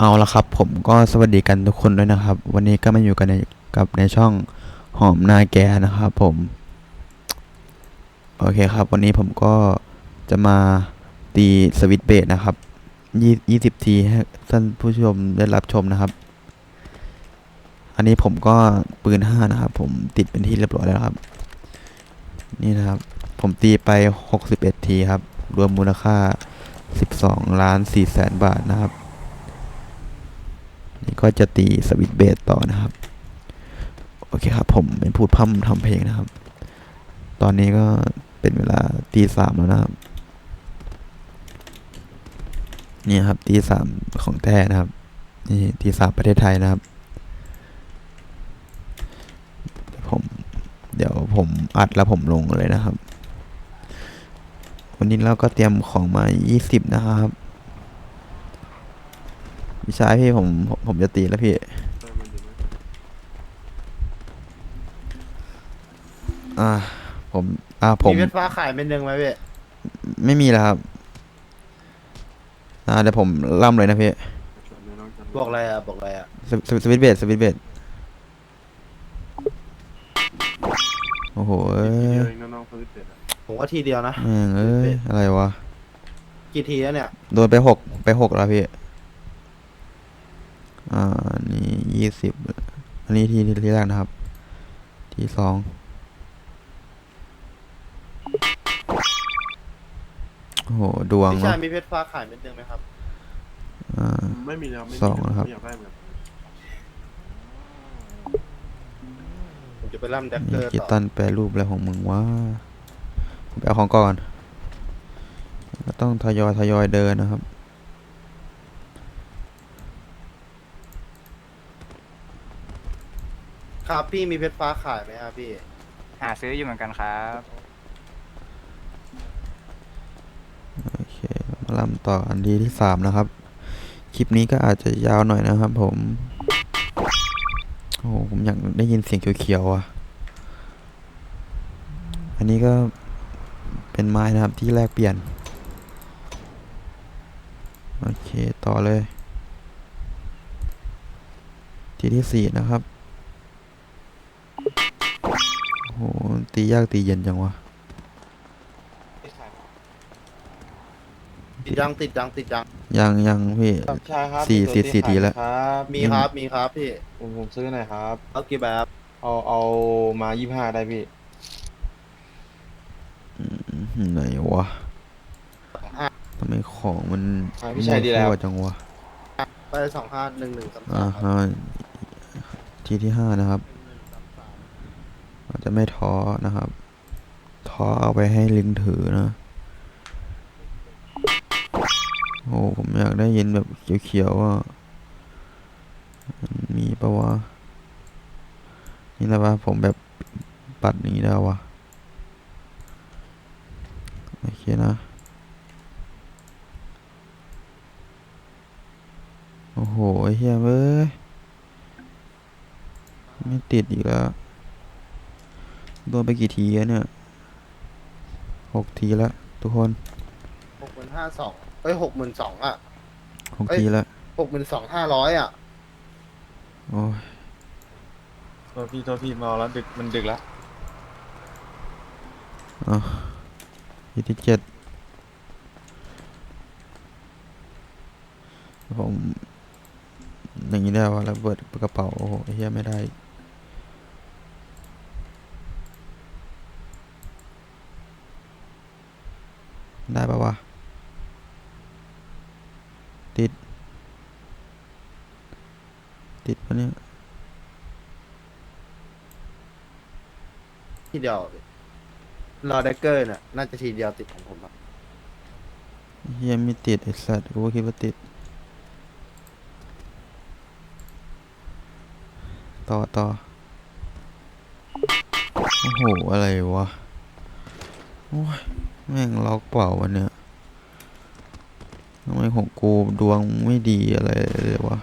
เอาละครับ ผมก็สวัสดีกันทุกคนด้วยนะครับ วันนี้ก็มาอยู่กันในกับในช่องหอมนาแกนะครับผม โอเคครับ วันนี้ผมก็จะมาตีสวิตเบสนะครับยี่ยี่สิบทีให้ท่านผู้ชมได้รับชมนะครับ อันนี้ผมก็ปืนห้านะครับ ผมติดเป็นที่เรียบร้อยแล้วครับ นี่นะครับ ผมตีไปหกสิบเอ็ดทีครับ รวมมูลค่าสิบสองล้านสี่แสนบาทนะครับ ก็จะตีสวิตเบสต่อนะครับ โอเคครับ ผมเป็นพูดพร่ำทำเพลงนะครับ ตอนนี้ก็เป็นเวลาตีสามแล้วนะครับ นี่ครับตีสามของแท้นะครับ นี่ตีสามประเทศไทยนะครับ ผมเดี๋ยวผมอัดแล้วผมลงเลยนะครับ วันนี้เราก็เตรียมของมา 20 นะครับ พี่ชายพี่ผมผมผมจะตีแล้วพี่ อ่า ผม อ่าผม มีเพชรฟ้าขายเป็นหนึ่งไหมพี่ไม่มีแล้วครับ อ่าเดี๋ยวผมล่ำเลยนะพี่บอกอะไรอะบอกอะไรอะสวิสวิตช์เบสสวิตช์เบสโอ้โหเอ้ยผมว่าทีเดียวนะแม่งเอ้ยอะไรวะ กี่ทีแล้วเนี่ย โดนไปหกไปหกแล้วพี่ อ่านี่ยี่สิบอันนี้ทีที่แรกนะครับ ที่สองโอ้โหดวงพี่เนาะชายมีเพชรฟ้าขายเป็นหนึ่งไหมครับอ่า ไม่มีแล้วไม่มีสองนะครับ ไม่อยากได้เหมือนกันผมจะไปล่ำแดกเกนี่อร์กีต่อตันแปรรูปอะไรของมึงวะไปเอาของก่อนก็ต้องทยอยทยอยเดินนะครับ ครับพี่มีเพชรฟ้าขายไหมครับพี่ หาซื้ออยู่เหมือนกันครับ โอเคมาลำต่ออันดีที่สามนะครับ คลิปนี้ก็อาจจะยาวหน่อยนะครับผม โอ้โหผมอยากได้ยินเสียงเขียวๆอะ อันนี้ก็เป็นไม้นะครับที่แลกเปลี่ยน โอเคต่อเลย ทีที่สี่นะครับ โอ้โหตียากตีเย็นจังวะติดยังติดยังติดยังยังยังพี่ ใช่ครับสี่มีตัวสี่ที่สี่ทีแล้ว ขายครับมีครับมีครับพี่ผมผมซื้อหน่อยครับ เอากี่แบบเอาเอามายี่ห้าได้พี่อืมไหนวะทำไมของมันอะพี่ชายดีแล้วมั่จังวะไปสองห้าหนึ่งหนึ่งสามอ่าสามฮะทีที่ห้านะครับ อาจจะไม่ท้อนะครับ ท้อเอาไปให้ลิงถือนะ โอ้ผมอยากได้ยินแบบเขียวๆว่ามีปะวะ นี่แหละวะผมแบบปัดอย่างนี้ได้วะโอเคนะโอ้โหเฮียเว้ย ไม่ติดอีกแล้ว โดนไปกี่ทีแล้วเนี่ยหกทีแล้วทุกคนหกหมื่นห้าสองเอ้ยหกหมื่นสองอะหกทีแล้วหกหมื่นสองห้าร้อยอะโอ้ยตัวพี่ตัวพี่มาแล้วดึกมันดึกแล้วอะทีที่เจ็ดผมอย่างนี้ได้วะระเบิดกระเป๋าโอ้โหไอ้เฮียไม่ได้ ได้ปะวะ ติด ติดปะเนี่ยทีเดียวพี่รอแดกเกอร์เนี่ยน่าจะทีเดียวติดของผมอะเฮียไม่ติดไอ้สัตว์กูก็คิดว่าติด ต่อต่อโอ้โห อะไรวะ โอ้ยแม่งล็อกเปล่าวันเนี้ยทำไมของกูดวงไม่ดีอะไรเลยวะ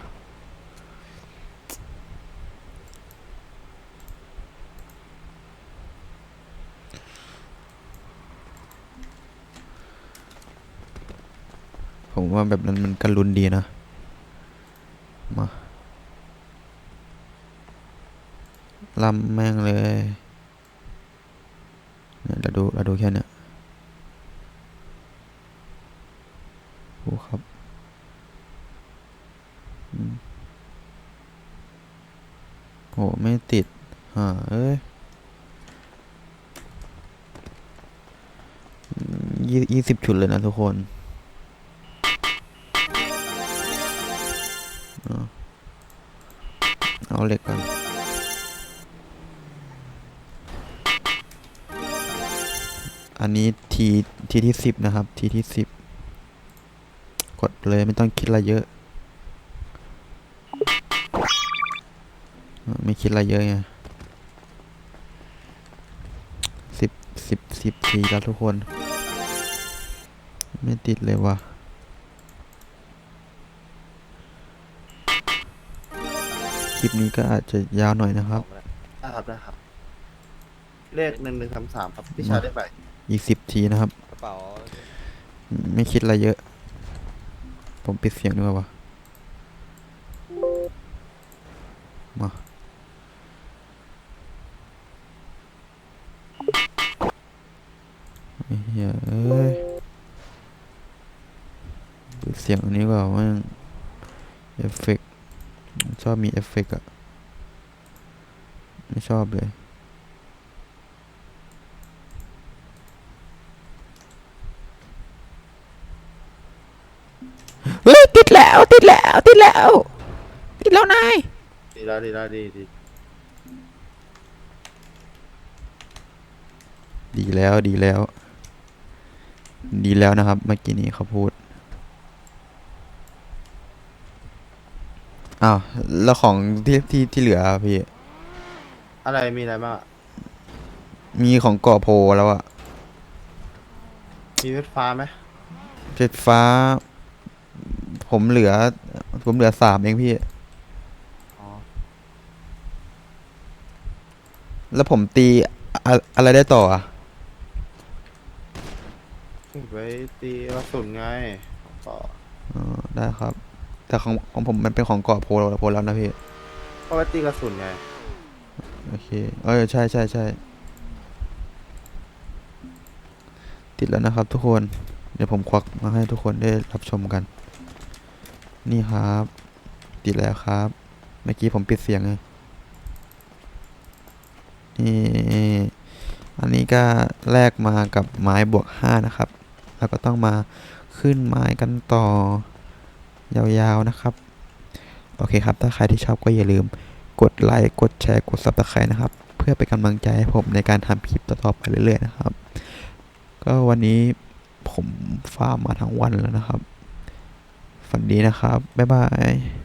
ผมว่าแบบนั้นมันกันรุนดีนะ มาลำแม่งเลย เราดูเราดูแค่เนี้ยโอ้ครับอืมโหไม่ติดอ่าเอ้ยยี่ยี่สิบชุดเลยนะทุกคนเอาเหล็กก่อน นี้ทีทีที่สิบนะครับ ทีที่สิบกดเลยไม่ต้องคิดอะไรเยอะ ไม่คิดอะไรเยอะไงสิบสิบสิบทีแล้วทุกคน ไม่ติดเลยว่ะคลิปนี้ก็อาจจะยาวหน่อยนะครับ ครับได้ครับ เลขหนึ่งหนึ่งสามสามครับพี่ชายได้ไปอีกสิบทีนะครับ กระเป๋าไม่คิดอะไรเยอะ ผมปิดเสียงด้วยวะมาไอ้เหี้ยเอ้ยปิดเสียงอันนี้ก่อนว่าเอฟเฟกต์ชอบมีเอฟเฟกต์อะไม่ชอบเลย เฮ้ย ติดแล้ว ติดแล้ว ติดแล้ว ติดแล้วนาย ดีแล้วดีแล้วดีดีดีแล้วดีแล้ว ดีแล้วนะครับ เมื่อกี้นี้เขาพูดอ้าวแล้วของที่ที่ที่เหลืออะพี่ อะไรมีอะไรบ้างอะมีของเกาะโพแล้วอะมีเวทฟ้าไหมเจ็ดฟ้า ผมเหลือ ผมเหลือสามเองพี่ อ๋อ แล้วผมตีอะอะไรได้ต่ออะไว้ตีกระสุนไงก็อ๋อได้ครับ แต่ของของผมมันเป็นของเกาะโพโพแล้วนะพี่ ก็ไว้ตีกระสุนไง โอเค เออใช่ใช่ใช่ ติดแล้วนะครับทุกคน เดี๋ยวผมควักมาให้ทุกคนได้รับชมกัน นี่ครับ ติดแล้วครับ เมื่อกี้ผมปิดเสียงไงนี่อันนี้ก็แลกมากับไม้บวกห้านะครับ แล้วก็ต้องมาขึ้นไม้กันต่อยาวๆนะครับ โอเคครับ ถ้าใครที่ชอบก็อย่าลืมกดไลค์ กดแชร์ กด subscribe นะครับ เพื่อเป็นกำลังใจให้ผมในการทำคลิปต่อๆไปเรื่อยๆนะครับ ก็วันนี้ผมฟาร์มมาทั้งวันแล้วนะครับ ฝันดีนะครับ บ๊ายบาย